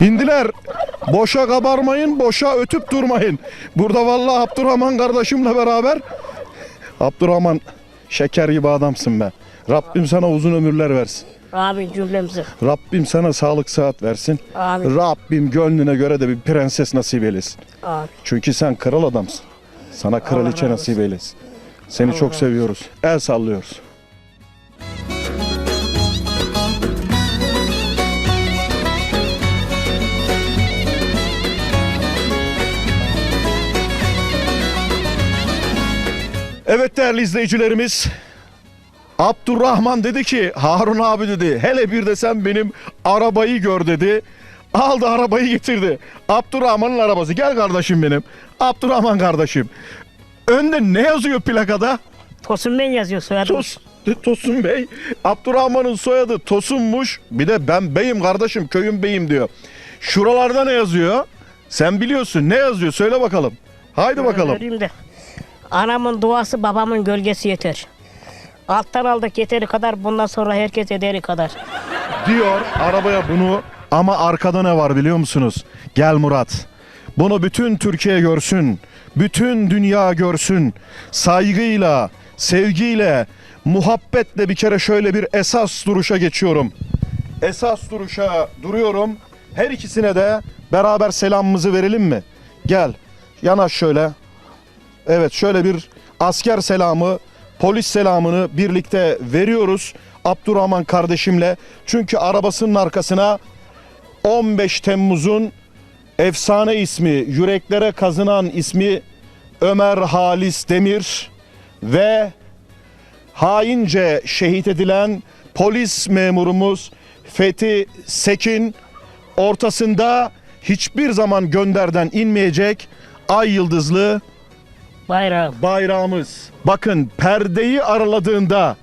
İndiler. Boşa kabarmayın, boşa ötüp durmayın. Burada vallahi Abdurrahman kardeşimle beraber. Abdurrahman şeker gibi adamsın be. Rabbim sana uzun ömürler versin. Amin cümlemize. Rabbim sana sağlık sıhhat versin. Amin. Rabbim gönlüne göre de bir prenses nasip eylesin. Amin. Çünkü sen kral adamsın. Sana kraliçe nasip eylesin. Seni çok seviyoruz. El sallıyoruz. Evet değerli izleyicilerimiz. Abdurrahman dedi ki Harun abi dedi hele bir de sen benim arabayı gör dedi. Aldı arabayı getirdi. Abdurrahman'ın arabası. Gel kardeşim benim. Abdurrahman kardeşim. Önde ne yazıyor plakada? Tosun ben yazıyor soyadım. Tos, Tosun Bey. Abdurrahman'ın soyadı Tosun'muş. Bir de ben beyim kardeşim köyün beyim diyor. Şuralarda ne yazıyor? Sen biliyorsun ne yazıyor söyle bakalım. Haydi bakalım. De. Anamın duası babamın gölgesi yeter. Alttan aldık yeteri kadar bundan sonra herkes ederi kadar. diyor arabaya bunu ama arkada ne var biliyor musunuz? Gel Murat. Bunu bütün Türkiye görsün. Bütün dünya görsün. Saygıyla, sevgiyle, muhabbetle bir kere şöyle bir esas duruşa geçiyorum. Esas duruşa duruyorum. Her ikisine de beraber selamımızı verelim mi? Gel. Yanaş şöyle. Evet şöyle bir asker selamı, polis selamını birlikte veriyoruz Abdurrahman kardeşimle. Çünkü arabasının arkasına 15 Temmuz'un efsane ismi, yüreklere kazınan ismi Ömer Halis Demir ve haince şehit edilen polis memurumuz Fethi Sekin ortasında hiçbir zaman gönderden inmeyecek ay yıldızlı Bayrağım. bayrağımız. Bakın perdeyi araladığında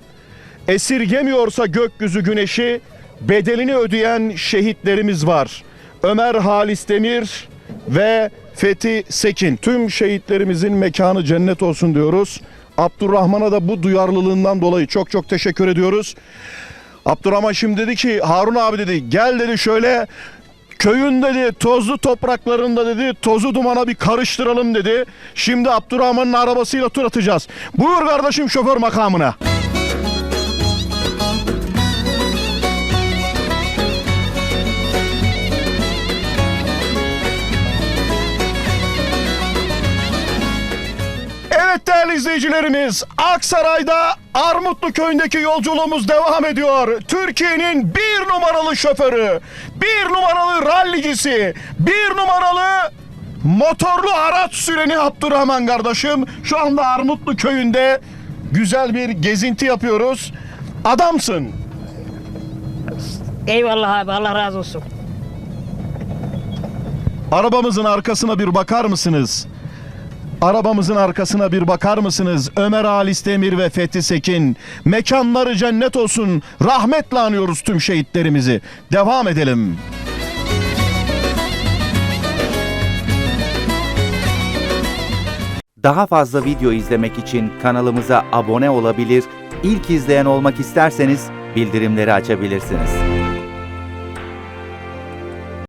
esirgemiyorsa gökyüzü güneşi bedelini ödeyen şehitlerimiz var. Ömer Halis Demir ve Fethi Sekin. Tüm şehitlerimizin mekanı cennet olsun diyoruz. Abdurrahman'a da bu duyarlılığından dolayı çok çok teşekkür ediyoruz. Abdurrahman şimdi dedi ki Harun abi dedi gel dedi şöyle köyün dedi tozlu topraklarında dedi tozu dumana bir karıştıralım dedi. Şimdi Abdurrahman'ın arabasıyla tur atacağız. Buyur kardeşim şoför makamına. Evet değerli izleyicilerimiz Aksaray'da Armutlu köyündeki yolculuğumuz devam ediyor. Türkiye'nin bir numaralı şoförü, bir numaralı rallicisi, bir numaralı motorlu araç süreni Abdurrahman kardeşim. Şu anda Armutlu köyünde güzel bir gezinti yapıyoruz. Adamsın. Eyvallah abi Allah razı olsun. Arabamızın arkasına bir bakar mısınız? Arabamızın arkasına bir bakar mısınız? Ömer Halis Demir ve Fethi Sekin. Mekanları cennet olsun. Rahmetle anıyoruz tüm şehitlerimizi. Devam edelim. Daha fazla video izlemek için kanalımıza abone olabilir, ilk izleyen olmak isterseniz bildirimleri açabilirsiniz.